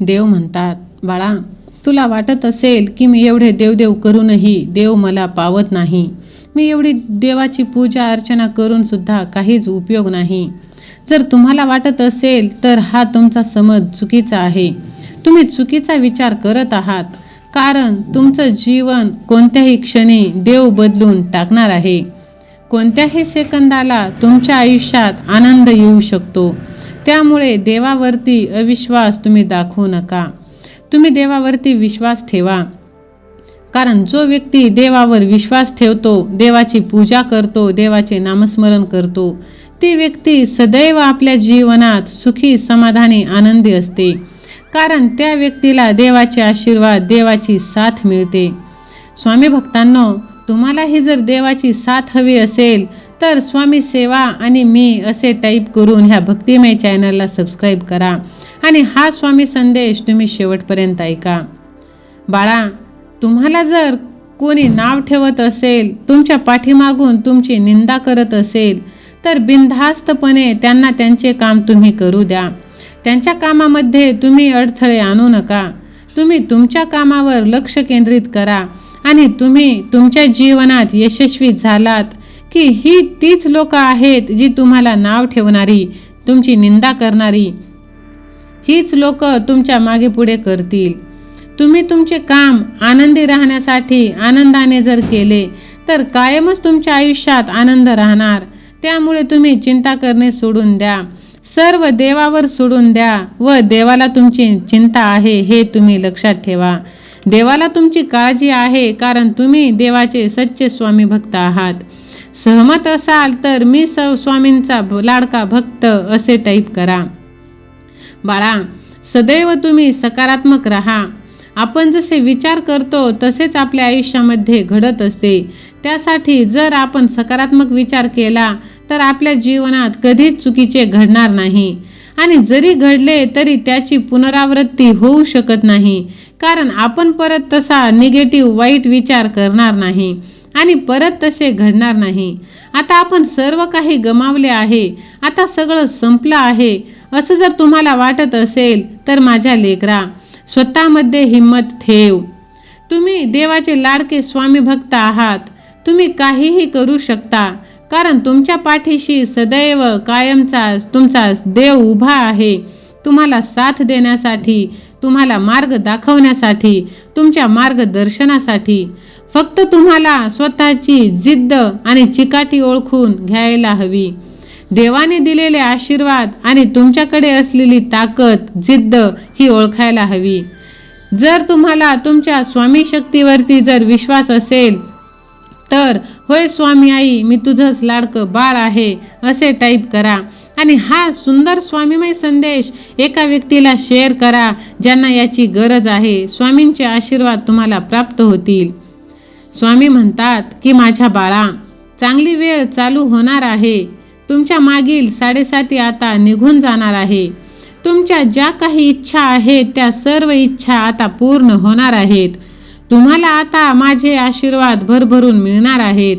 देव म्हणतात बाळा तुला वाटत असेल की मी एवढे देवदेव करूनही देव मला पावत नाही. मी एवढी देवाची पूजा अर्चना करूनसुद्धा काहीच उपयोग नाही. जर तुम्हाला वाटत असेल तर हा तुमचा समज चुकीचा आहे. तुम्ही चुकीचा विचार करत आहात. कारण तुमचं जीवन कोणत्याही क्षणी देव बदलून टाकणार आहे. कोणत्याही सेकंदाला तुमच्या आयुष्यात आनंद येऊ शकतो. त्यामुळे देवावरती अविश्वास तुम्ही दाखवू नका. तुम्ही देवावरती विश्वास ठेवा. कारण जो व्यक्ती देवावर विश्वास ठेवतो देवाची पूजा करतो देवाचे नामस्मरण करतो ती व्यक्ती सदैव आपल्या जीवनात सुखी समाधानी आनंदी असते. कारण त्या व्यक्तीला देवाचे आशीर्वाद देवाची साथ मिळते. स्वामी भक्तांनो तुम्हालाही जर देवाची साथ हवी असेल तर स्वामी सेवा आणि मी असे टाईप करून ह्या भक्तिमय चॅनलला सबस्क्राईब करा. आणि हा स्वामी संदेश तुम्ही शेवटपर्यंत ऐका. बाळा तुम्हाला जर कोणी नाव ठेवत असेल तुमच्या पाठीमागून तुमची निंदा करत असेल तर बिनधास्तपणे त्यांना त्यांचे काम तुम्ही करू द्या. त्यांच्या कामामध्ये तुम्ही अडथळे आणू नका. तुम्ही तुमच्या कामावर लक्ष केंद्रित करा. आणि तुम्ही तुमच्या जीवनात यशस्वी झालात. की ही तीच लोक आहेत जी तुम्हाला नाव ठेवणारी तुमची निंदा करणारी. हीच लोक तुमच्या मागे पुढे करतील. तुम्ही तुमचे काम आनंदी राहण्यासाठी आनंदाने जर केले तर कायमच तुमच्या आयुष्यात आनंद राहणार. त्यामुळे तुम्ही चिंता करणे सोडून द्या. सर्व देवावर सोडून द्या व देवाला तुमची चिंता आहे हे तुम्ही लक्षात ठेवा. देवाला तुमची काळजी आहे कारण तुम्ही देवाचे सच्चे स्वामी भक्त आहात. सहमत असाल तर मी स स्वामींचा लाडका भक्त असे टाईप करा. बाळा सदैव तुम्ही सकारात्मक राहा. आपण जसे विचार करतो तसेच आपल्या आयुष्यामध्ये घडत असते. त्यासाठी जर आपण सकारात्मक विचार केला तर आपल्या जीवनात कधीच चुकीचे घडणार नाही. आणि जरी घडले तरी त्याची पुनरावृत्ती होऊ शकत नाही. कारण आपण परत तसा निगेटिव्ह वाईट विचार करणार नाही. आणि परत तसे घडणार नाही. आता आपण सर्व काही गमावले आहे. आता सगळं संपलं आहे. असं जर तुम्हाला वाटत असेल तर माझ्या लेकरा स्वतःमध्ये हिंमत ठेव. तुम्ही देवाचे लाडके स्वामी भक्त आहात. तुम्ही काहीही करू शकता. कारण तुमच्या पाठीशी सदैव कायमचा तुमचा देव उभा आहे. तुम्हाला साथ देण्यासाठी तुम्हाला मार्ग दाखवण्यासाठी तुमच्या मार्गदर्शनासाठी. फक्त तुम्हाला स्वतःची जिद्द आणि चिकाटी ओळखून घ्यायला हवी. देवाने दिलेले आशीर्वाद आणि तुमच्याकडे असलेली ताकद जिद्द ही ओळखायला हवी. जर तुम्हाला तुमच्या स्वामी शक्तीवरती जर विश्वास असेल तर होय स्वामी आई मी तुझंच लाडकं बाळ आहे असे टाईप करा. आणि हा सुंदर स्वामीमय संदेश एका व्यक्तीला शेअर करा ज्यांना याची गरज आहे. स्वामींचे आशीर्वाद तुम्हाला प्राप्त होतील. स्वामी म्हणतात की माझ्या बाळा चांगली वेळ चालू होणार आहे. तुमच्या मागील साडेसाती आता निघून जाणार आहे. तुमच्या ज्या काही इच्छा आहेत त्या सर्व इच्छा आता पूर्ण होणार आहेत. तुम्हाला आता माझे आशीर्वाद भरभरून मिळणार आहेत.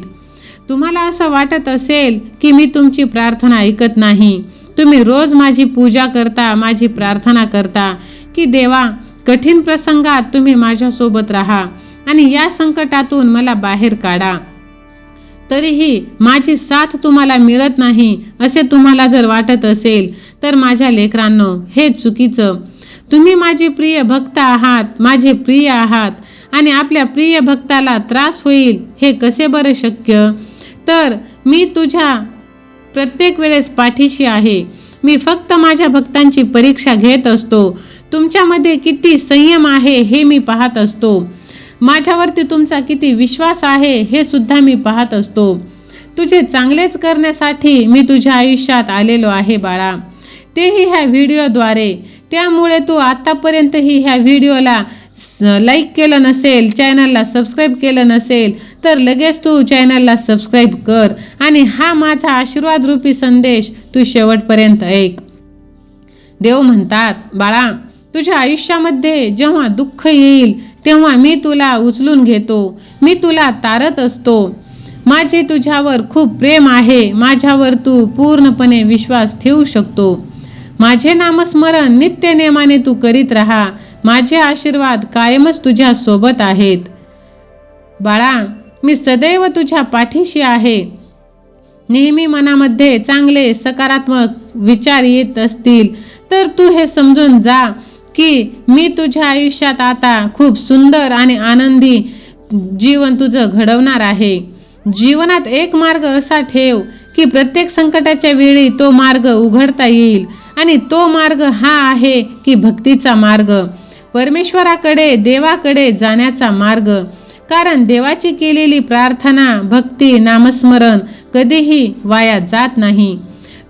तुम्हाला असं वाटत असेल की मी तुमची प्रार्थना ऐकत नाही. तुम्ही रोज माझी पूजा करता माझी प्रार्थना करता की देवा कठीण प्रसंगात तुम्ही माझ्यासोबत राहा आणि या संकटातून मला बाहेर काढा. तरीही माझी साथ तुम्हाला मिळत नाही असे तुम्हाला जर वाटत असेल तर माझ्या लेकरांनो हे चुकीचं. तुम्ही माझे प्रिय भक्त आहात माझे प्रिय आहात आणि आपल्या प्रिय भक्ताला त्रास होईल हे कसे बरं शक्य? तर मी तुझ्या प्रत्येक वेळेस पाठीशी आहे. मी फक्त माझ्या भक्तांची परीक्षा घेत असतो. तुमच्यामध्ये किती संयम आहे हे मी पाहत असतो. माझ्यावरती तुमचा किती विश्वास आहे हे सुद्धा मी पाहत असतो. तुझे चांगलेच करण्यासाठी मी तुझ्या आयुष्यात आलेलो आहे बाळा. तेही ह्या व्हिडिओद्वारे. त्यामुळे तू आत्तापर्यंतही ह्या व्हिडिओला लाईक केलं नसेल चॅनलला सबस्क्राईब केलं नसेल तर लगेच तू चॅनलला सबस्क्राईब कर आणि हा माझा आशीर्वाद रूपी संदेश तू शेवटपर्यंत ऐक. देव म्हणतात बाळा तुझ्या आयुष्यामध्ये जेव्हा दुःख येईल तेव्हा मी तुला उचलून घेतो. मी तुला तारत असतो. माझे तुझ्यावर खूप प्रेम आहे. माझ्यावर तू पूर्णपणे विश्वास ठेवू शकतो. माझे नामस्मरण नित्य नेमाने तू करीत राहा. माझे आशीर्वाद कायमच तुझ्या सोबत आहेत. बाळा मी सदैव तुझ्या पाठीशी आहे. नेहमी मनामध्ये चांगले सकारात्मक विचार येत असतील तर तू हे समजून जा की मी तुझ्या आयुष्यात आता खूप सुंदर आणि आनंदी जीवन तुझं घडवणार आहे. जीवनात एक मार्ग असा ठेव की प्रत्येक संकटाच्या वेळी तो मार्ग उघडता येईल आणि तो मार्ग हा आहे की भक्तीचा मार्ग. परमेश्वराकडे देवाकडे जाण्याचा मार्ग. कारण देवाची केलेली प्रार्थना भक्ती नामस्मरण कधीही वाया जात नाही.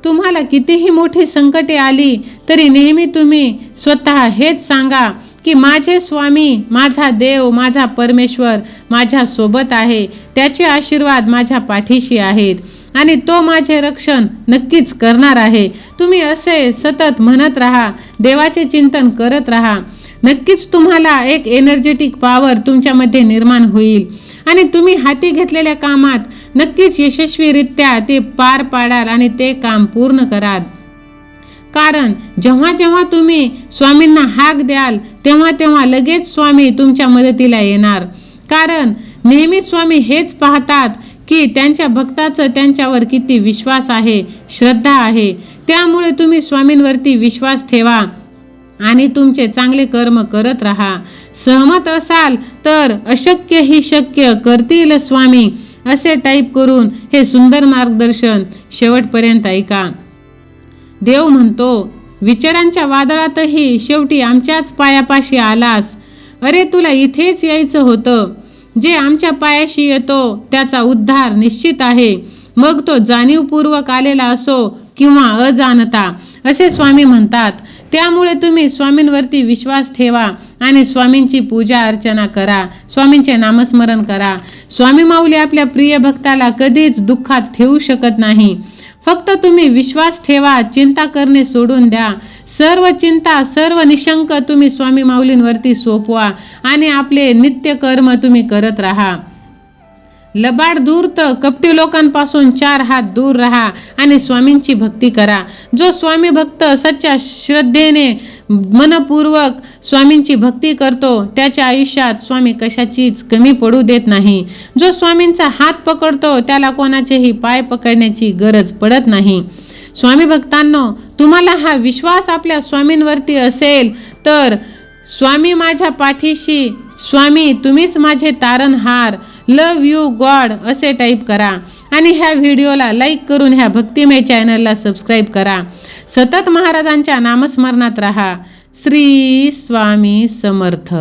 तुम्हाला कितीही मोठी संकटे आली तरी नेहमी तुम्ही स्वतः हेच सांगा की माझे स्वामी माझा देव माझा परमेश्वर माझ्या सोबत आहे. त्याचे आशीर्वाद माझ्या पाठीशी आहेत आणि तो माझे रक्षण नक्कीच करणार आहे. तुम्ही असे सतत म्हणत राहा देवाचे चिंतन करत राहा. नक्कीच तुम्हाला एक एनर्जेटिक पॉवर तुमच्यामध्ये निर्माण होईल. आणि तुम्ही हाती घेतलेल्या कामात नक्कीच यशस्वीरित्या ते पार पाडाल आणि ते काम पूर्ण कराल. कारण जेव्हा जेव्हा तुम्ही स्वामींना हाक द्याल तेव्हा तेव्हा लगेच स्वामी तुमच्या मदतीला येणार. कारण नेहमी स्वामी हेच पाहतात की त्यांच्या भक्ताचं त्यांच्यावर किती विश्वास आहे श्रद्धा आहे. त्यामुळे तुम्ही स्वामींवरती विश्वास ठेवा. आणि तुमचे चांगले कर्म करत राहा. सहमत असाल तर अशक्य ही शक्य करतील स्वामी असे टाईप करून हे सुंदर मार्गदर्शन शेवटपर्यंत ऐका. देव म्हणतो विचारांच्या वादळातही शेवटी आमच्याच पायापाशी आलास. अरे तुला इथेच यायचं होतं. जे आमच्या पायाशी येतो त्याचा उद्धार निश्चित आहे. मग तो जाणीवपूर्वक आलेला असो किंवा अजाणता असे स्वामी म्हणतात. त्यामुळे तुम्ही स्वामींवरती विश्वास ठेवा आणि स्वामींची पूजा अर्चना करा स्वामींचे नामस्मरण करा. स्वामी माऊली आपल्या प्रिय भक्ताला कधीच दुःखात ठेवू शकत नाही. फक्त तुम्ही विश्वास ठेवा चिंता करणे सोडून द्या. सर्व चिंता सर्व निशंक तुम्ही स्वामी माऊलींवरती सोपवा आणि आपले नित्य कर्म तुम्ही करत राहा. लबाड धूर्त कपटी लोकांपासून चार हात दूर राहा आणि स्वामींची भक्ती करा. जो स्वामी भक्त सच्च्या श्रद्धेने मनपूर्वक स्वामींची भक्ती करतो त्याच्या आयुष्यात स्वामी कशाचीच कमी पडू देत नाही. जो स्वामींचा हात पकडतो त्याला कोणाचेही पाय पकडण्याची गरज पडत नाही. स्वामी भक्तांनो तुम्हाला हा विश्वास आपल्या स्वामींवरती असेल तर स्वामी माझ्या पाठीशी स्वामी तुम्हीच माझे तारणहार. लव यू गॉड असे टाईप करा. आणि ह्या व्हिडिओला लाईक करून ह्या भक्तिमय चॅनलला सबस्क्राईब करा. सतत महाराजांच्या नामस्मरणात राहा. श्री स्वामी समर्थ.